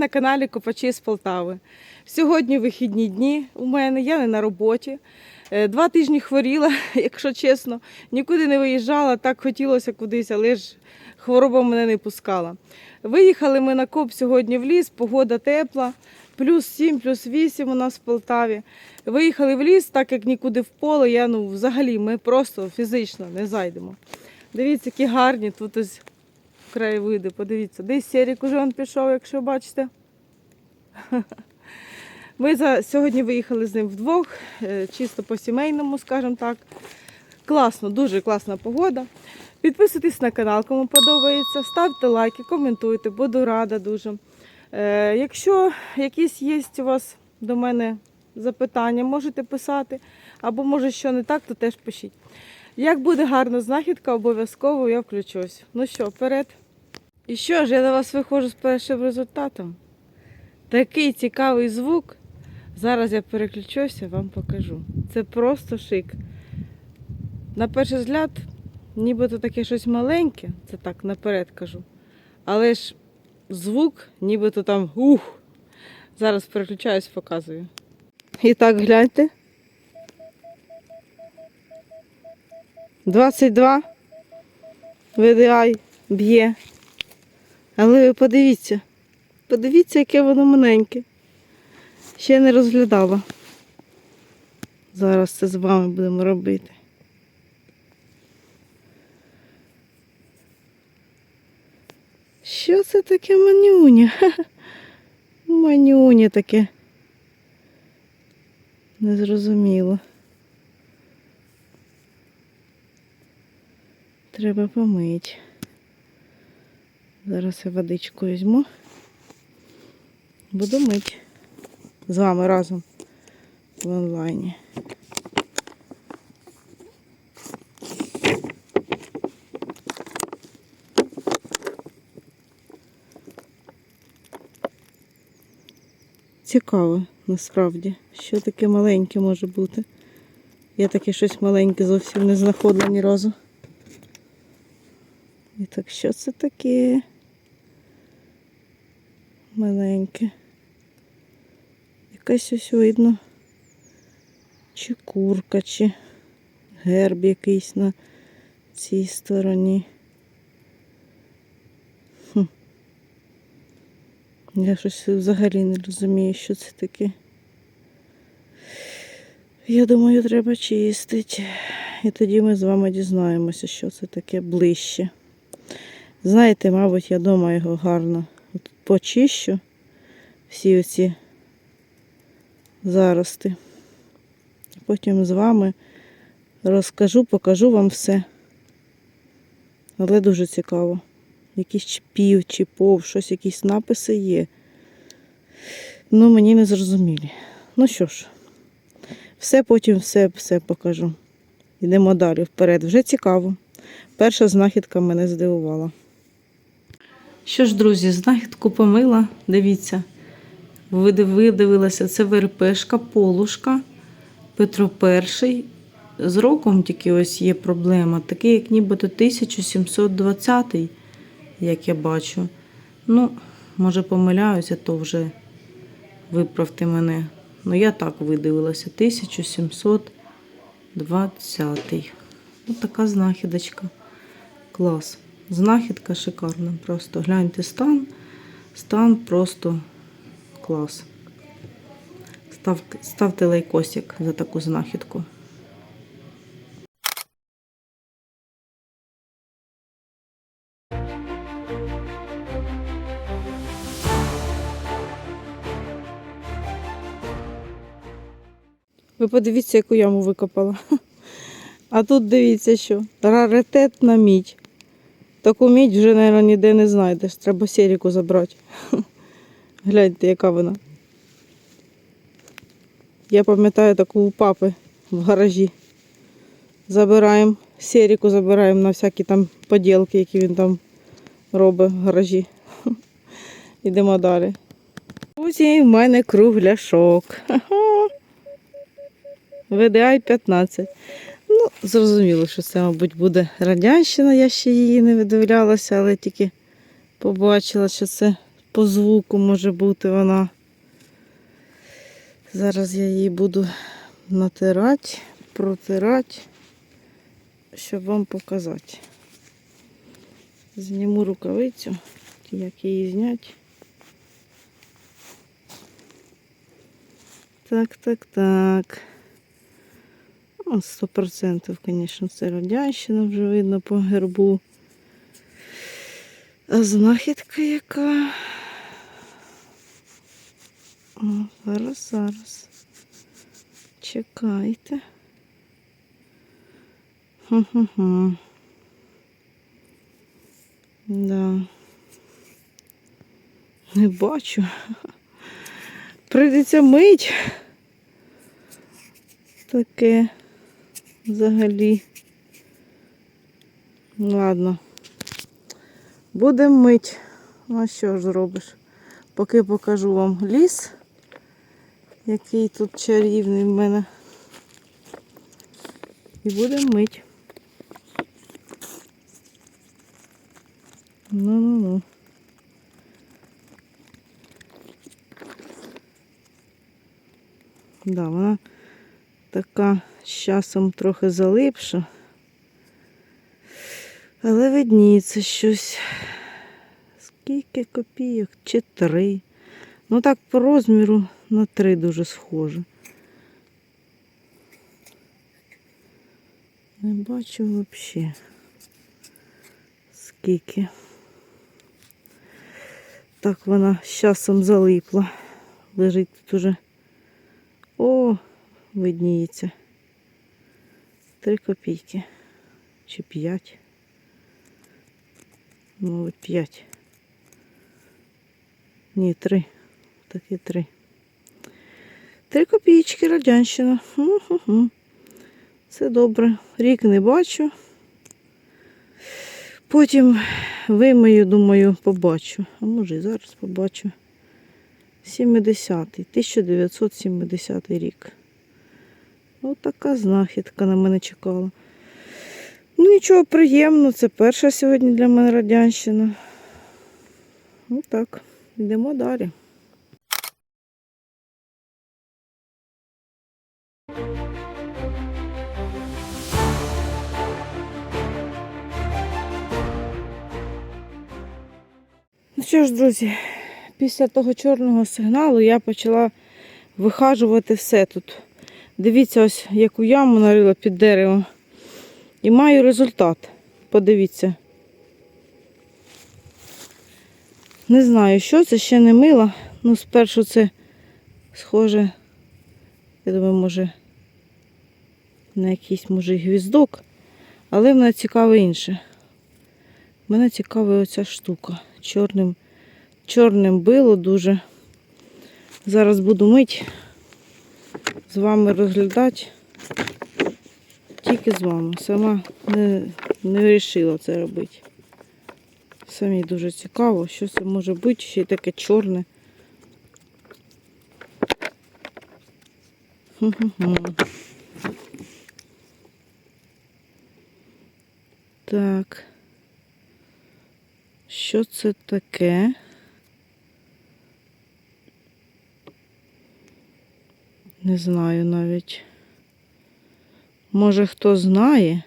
на каналі Копачі з Полтави. Сьогодні вихідні дні у мене, я не на роботі. Е, Два тижні хворіла, якщо чесно, нікуди не виїжджала, так хотілося кудись, але ж хвороба мене не пускала. Виїхали ми на коп сьогодні в ліс, погода тепла, плюс 7, плюс 8 у нас в Полтаві. Виїхали в ліс, так як нікуди в поле, я ну взагалі ми просто фізично не зайдемо. Дивіться, які гарні тут ось краєвиди, подивіться. Десь Серік уже он пішов, якщо бачите. Ми за, сьогодні виїхали з ним вдвох, е, чисто по-сімейному, скажімо так. Класно, дуже класна погода. Підписуйтесь на канал, кому подобається, ставте лайки, коментуйте, буду рада дуже. Е, якщо якісь є у вас до мене запитання, можете писати, або може що не так, то теж пишіть. Як буде гарна знахідка, обов'язково я включусь. Ну що, вперед. І що ж, я до вас виходжу з першим результатом. Такий цікавий звук. Зараз я переключуся, вам покажу. Це просто шик. На перший взгляд, нібито таке щось маленьке, це так наперед кажу. Але ж звук, нібито там ух. Зараз переключаюсь, показую. І так, гляньте. 22 VDI б'є. Але ви подивіться, подивіться, яке воно маленьке. Ще не розглядала. Зараз це з вами будемо робити. Що це таке манюня? Манюня таке. Незрозуміло. Треба помити. Зараз я водичку візьму. Буду мити. З вами разом в онлайні. Цікаво, насправді, що таке маленьке може бути. Я таке щось маленьке зовсім не знаходила ні разу. І так, що це таке? Маленьке. Якась ось видно. Чи курка, чи герб якийсь на цій стороні. Хм. Я щось взагалі не розумію, що це таке. Я думаю, треба чистити. І тоді ми з вами дізнаємося, що це таке ближче. Знаєте, мабуть, я дома його гарно почищу. Всі оці зарости. Потім з вами розкажу, покажу вам все. Але дуже цікаво. Якийсь чи пів, чи пов, щось, якісь написи є. Ну, мені не зрозумілі. Ну що ж, все потім все, все покажу. Йдемо далі вперед. Вже цікаво. Перша знахідка мене здивувала. Що ж, друзі, знахідку помила. Дивіться. Ви видивилися, це ВРПшка, полушка, Петро І. З роком тільки ось є проблема. Такий, як нібито 1720, як я бачу. Ну, може помиляюся, то вже виправте мене. Ну, я так видивилася. 1720. Ось така знахідочка. Клас. Знахідка шикарна. Просто гляньте стан. Стан просто клас. Став, ставте лайкосик за таку знахідку. Ви подивіться, яку яму викопала. А тут дивіться, що раритетна мідь. Таку мідь вже, мабуть, ніде не знайдеш. Треба серіку забрати. Гляньте, яка вона. Я пам'ятаю таку у папи в гаражі. Забираємо, серіку забираємо на всякі там поділки, які він там робить в гаражі. Йдемо далі. Друзі, в мене кругляшок. VDI 15. Ну, зрозуміло, що це, мабуть, буде радянщина. Я ще її не видивлялася, але тільки побачила, що це по звуку може бути вона. Зараз я її буду натирати, протирати, щоб вам показати. Зніму рукавицю, як її зняти. Так, так, так. Ну, Сто процентів, звісно, це радянщина вже видно по гербу. А знахідка яка? О, зараз, зараз. Чекайте. Ху-ху-ху. Да. Не бачу. Прийдеться мить. Таке взагалі. Ладно. Будемо мить. Ну, що ж зробиш? Поки покажу вам ліс, який тут чарівний в мене. І будемо мить. Ну-ну-ну. Да, вона така з часом трохи залипша. Але видніється щось. Скільки копійок? Чи три. Ну так по розміру на три дуже схоже. Не бачу взагалі. Скільки. Так вона з часом залипла. Лежить тут уже. О, видніється. Три копійки. Чи п'ять. Мабуть, п'ять. Ні, три. Такі три. Три копійки радянщина. Ху-ху-ху. Це добре. Рік не бачу. Потім вимию, думаю, побачу. А може і зараз побачу. 70-й, 1970 рік. Ось така знахідка на мене чекала. Ну, нічого приємно, це перша сьогодні для мене радянщина. Ну так, йдемо далі. Ну що ж, друзі, після того чорного сигналу я почала вихажувати все тут. Дивіться, ось яку яму нарила під деревом. І маю результат. Подивіться. Не знаю, що це ще не мила. Ну, спершу це схоже, я думаю, може, на якийсь може гвіздок. Але мене цікаве інше. Мене цікавить оця штука. Чорним, чорним било дуже. Зараз буду мить, з вами розглядати. Тільки з вами. Сама не, не вирішила це робити. Самі дуже цікаво, що це може бути, ще й таке чорне. Так. Що це таке? Не знаю навіть. Може хто знає?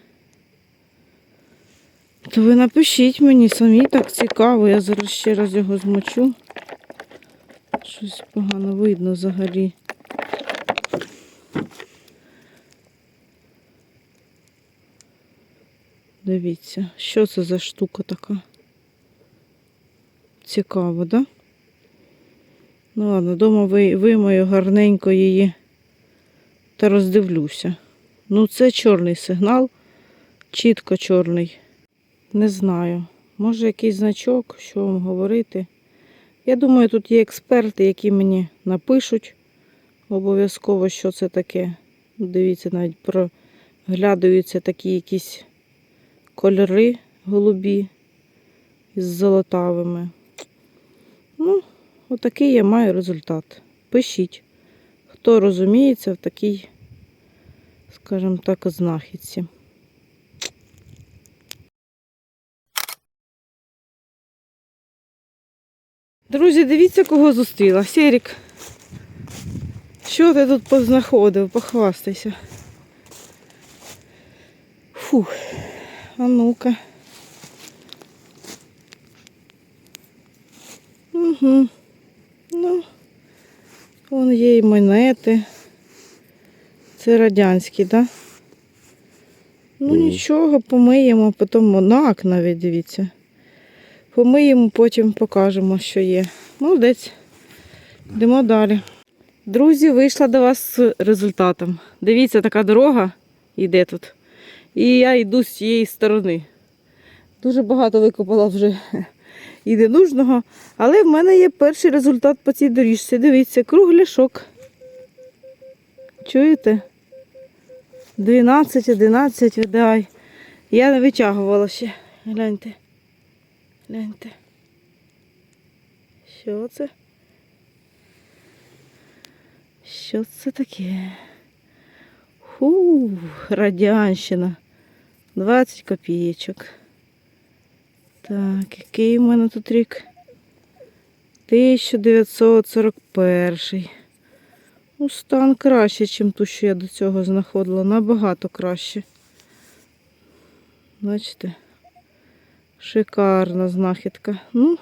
То ви напишіть мені самі так цікаво. Я зараз ще раз його змочу. Щось погано видно взагалі. Дивіться, що це за штука така? Цікаво, да? Ну ладно, вдома ви- вимою гарненько її та роздивлюся. Ну, це чорний сигнал, чітко чорний. Не знаю. Може якийсь значок, що вам говорити. Я думаю, тут є експерти, які мені напишуть обов'язково, що це таке. Дивіться, навіть проглядаються такі якісь кольори голубі з золотавими. Ну, отакий я маю результат. Пишіть, хто розуміється в такій, скажімо так, знахідці. Друзі, дивіться, кого зустріла. Серік. Що ти тут познаходив? Похвастайся. Фух. А ну-ка. Угу. Ну, вон є і монети. Це радянські, так? Да? Ну нічого, помиємо, потім монак навіть дивіться. Помиємо, потім покажемо, що є. Молодець. Йдемо далі. Друзі, вийшла до вас з результатом. Дивіться, така дорога йде тут. І я йду з цієї сторони. Дуже багато викопала вже і ненужного. Але в мене є перший результат по цій доріжці. Дивіться, кругляшок. Чуєте? 12, 11, видай. Я не витягувала ще. Гляньте. Гляньте. Що це? Що це таке? Ху, радянщина. 20 копійочок. Так, який в мене тут рік? 1941. Ну, стан краще, ніж ту, що я до цього знаходила. Набагато краще. Бачите? Шикарна знахідка. Ну,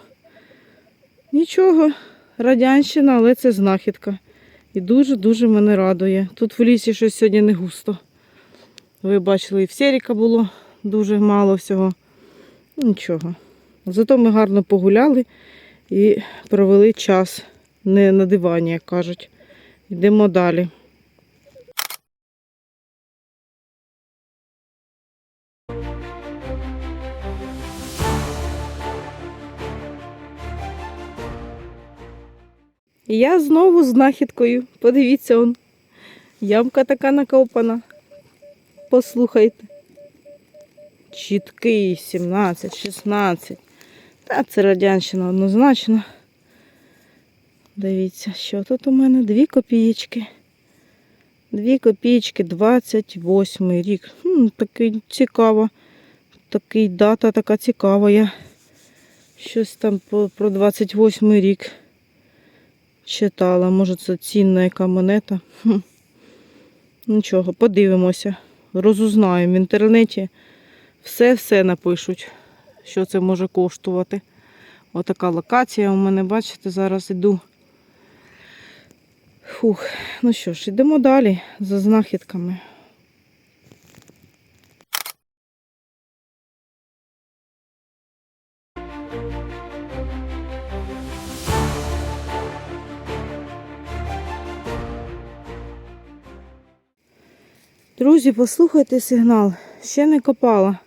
нічого, радянщина, але це знахідка. І дуже-дуже мене радує. Тут в лісі щось сьогодні не густо. Ви бачили, і в Серіка було дуже мало всього. Нічого. Зато ми гарно погуляли і провели час не на дивані, як кажуть. Йдемо далі. Я знову з знахідкою. Подивіться он. Ямка така накопана. Послухайте. Чіткий 17, 16. Та це радянщина однозначно. Дивіться, що тут у мене? Дві копієчки. Дві копієчки, 28 рік. Хм, такий цікаво. Такий дата така цікава. Я щось там про 28 рік читала. Може це цінна яка монета. Хм. Нічого, подивимося. Розузнаємо в інтернеті. Все-все напишуть, що це може коштувати. Отака локація у мене, бачите, зараз іду. Фух, ну що ж, йдемо далі за знахідками. Друзі, послухайте сигнал. Ще не копала.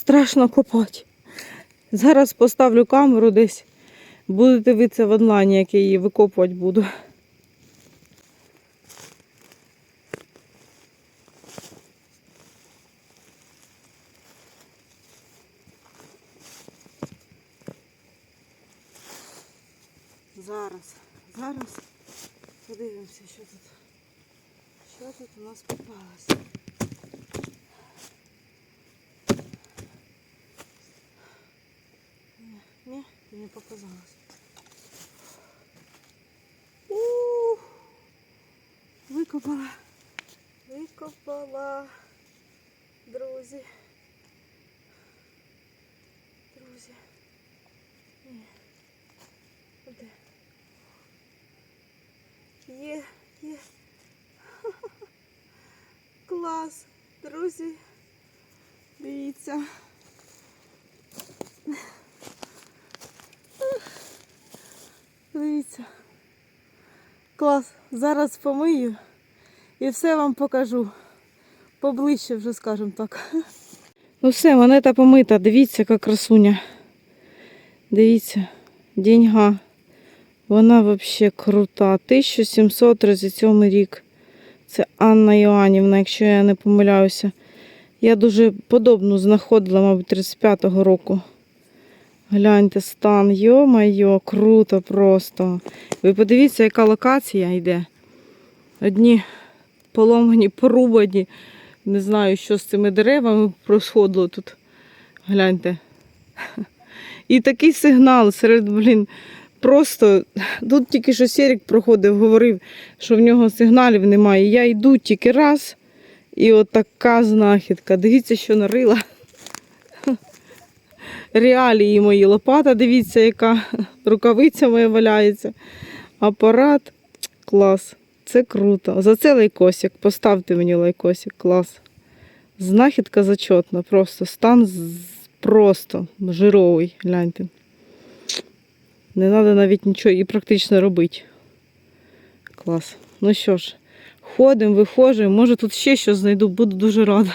Страшно копати. Зараз поставлю камеру десь. Буду дивитися в онлайні, як я її викопувати буду. Зараз, зараз подивимося, що тут. Що тут у нас попалося. Ні, ні, ти не показалось. Ух, викопала. Викопала. Друзі. Друзі. Ні. Де? Є, є. Клас, друзі. Дивіться. Дивіться. Клас. Зараз помию і все вам покажу. Поближче вже, скажімо так. Ну все, монета помита. Дивіться, яка красуня. Дивіться, деньга. Вона взагалі крута. 1737 рік. Це Анна Іоанівна, якщо я не помиляюся. Я дуже подобну знаходила, мабуть, 35-го року. Гляньте, стан, йо-майо, круто просто. Ви подивіться, яка локація йде. Одні поломані, порубані, Не знаю, що з цими деревами просходило тут. Гляньте. І такий сигнал серед, блін, просто тут тільки що Серік проходив, говорив, що в нього сигналів немає. Я йду тільки раз, і от така знахідка. Дивіться, що нарила. Реалії мої лопата, дивіться, яка рукавиця моя валяється. Апарат. Клас. Це круто. За це лайкосик. Поставте мені лайкосик. Клас. Знахідка зачетна. Просто стан просто жировий. Гляньте. Не треба навіть нічого і практично робити. Клас. Ну що ж, ходимо, виходимо. Може тут ще щось знайду, буду дуже рада.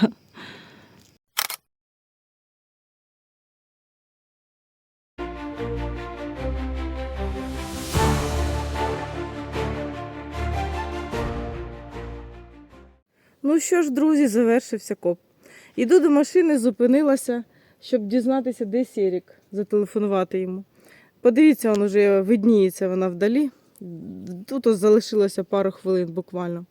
Ну що ж, друзі, завершився коп. Іду до машини, зупинилася, щоб дізнатися, де Сірік, зателефонувати йому. Подивіться, він вже видніється вона вдалі. Тут ось залишилося пару хвилин буквально.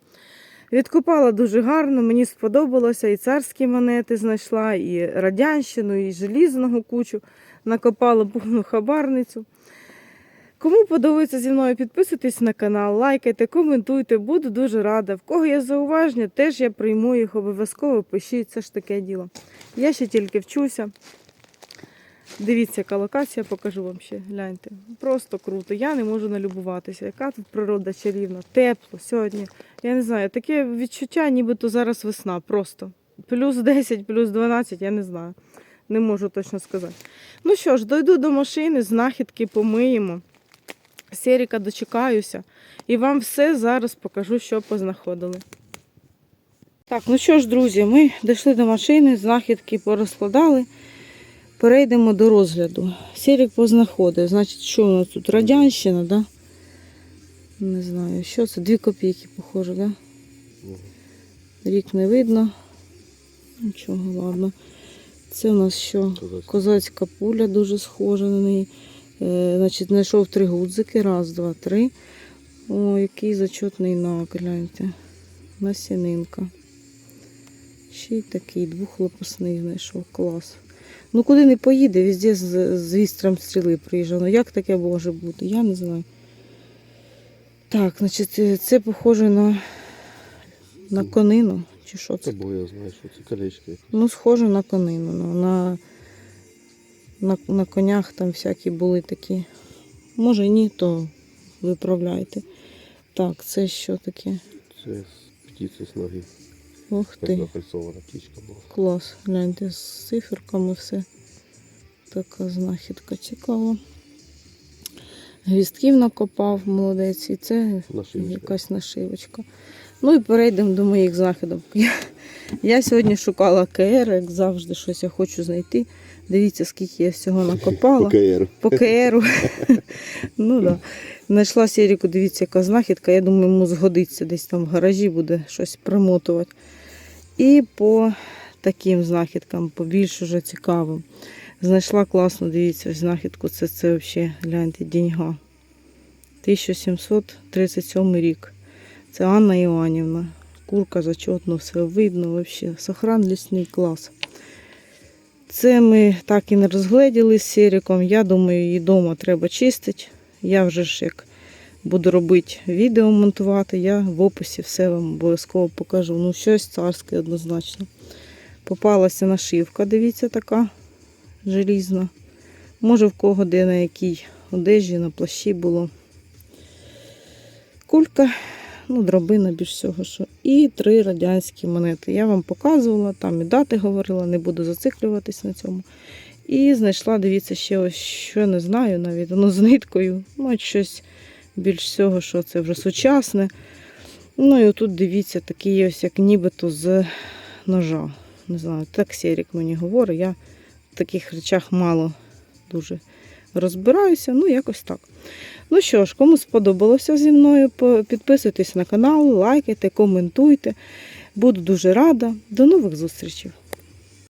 Відкопала дуже гарно, мені сподобалося, і царські монети знайшла, і радянщину, і желізного кучу. Накопала повну хабарницю. Кому подобається зі мною, підписуйтесь на канал, лайкайте, коментуйте, буду дуже рада. В кого є зауваження, теж я прийму їх обов'язково, пишіть, це ж таке діло. Я ще тільки вчуся. Дивіться, яка локація, покажу вам ще. Гляньте. Просто круто. Я не можу налюбуватися. Яка тут природа чарівна, тепло сьогодні. Я не знаю, таке відчуття, нібито зараз весна. Просто. Плюс 10, плюс 12, я не знаю. Не можу точно сказати. Ну що ж, дойду до машини, знахідки помиємо. Серіка дочекаюся. І вам все зараз покажу, що познаходили. Так, ну що ж, друзі, ми дійшли до машини, знахідки порозкладали. Перейдемо до розгляду. Серік познаходив. Значить, що у нас тут? Радянщина, да? Не знаю, що це? Дві копійки, похоже, да? Рік не видно. Нічого, ладно. Це у нас що? Козацька. Козацька пуля дуже схожа на неї. Е, значить, знайшов три гудзики. Раз, два, три. О, який зачетний нак, гляньте. Насінинка. Ще й такий двохлопасний знайшов. Клас. Ну куди не поїде, везде з, з вістрям стріли приїжджав. Ну як таке може бути? Я не знаю. Так, значить, е, це похоже на, на конину. Чи що це? Це бо я знаю, що це колечки. Ну, схоже на конину. Ну, на, на, на конях там всякі були такі. Може ні, то виправляйте. Так, це що таке? Це птиці з ноги. Ух ти, напрацьована птичка була. клас. Гляньте, з циферками все. Така знахідка цікава. Гвістків накопав, молодець. І це Нашивочка. якась нашивочка. Ну і перейдемо до моїх знахідок. Я, я сьогодні шукала КР, як завжди, щось я хочу знайти. Дивіться, скільки я всього накопала. По КРу. ну да. Знайшла Сіріку, дивіться, яка знахідка. Я думаю, йому згодиться десь там в гаражі буде щось примотувати. І по таким знахідкам, по більш уже цікавим. Знайшла класно, дивіться, знахідку. Це, це взагалі, гляньте, деньга. 1737 рік. Це Анна Іванівна. Курка зачетно, все видно, взагалі. Сохран лісний клас. Це ми так і не розгледіли з Сіріком. Я думаю, її вдома треба чистити. Я вже ж як буду робити відео монтувати, я в описі все вам обов'язково покажу. Ну, щось царське однозначно. Попалася нашивка, дивіться, така желізна. Може, в кого де на якій одежі, на плащі було. Кулька, ну, дробина більш всього. що. І три радянські монети. Я вам показувала, там і дати говорила, не буду зациклюватись на цьому. І знайшла, дивіться, ще ось, що не знаю навіть, воно з ниткою. Ну, щось більш всього, що це вже сучасне. Ну і отут дивіться, такий ось як нібито з ножа. Не знаю, так Серік мені говорить. Я в таких речах мало дуже розбираюся. Ну, якось так. Ну що ж, кому сподобалося зі мною, підписуйтесь на канал, лайкайте, коментуйте. Буду дуже рада. До нових зустрічей!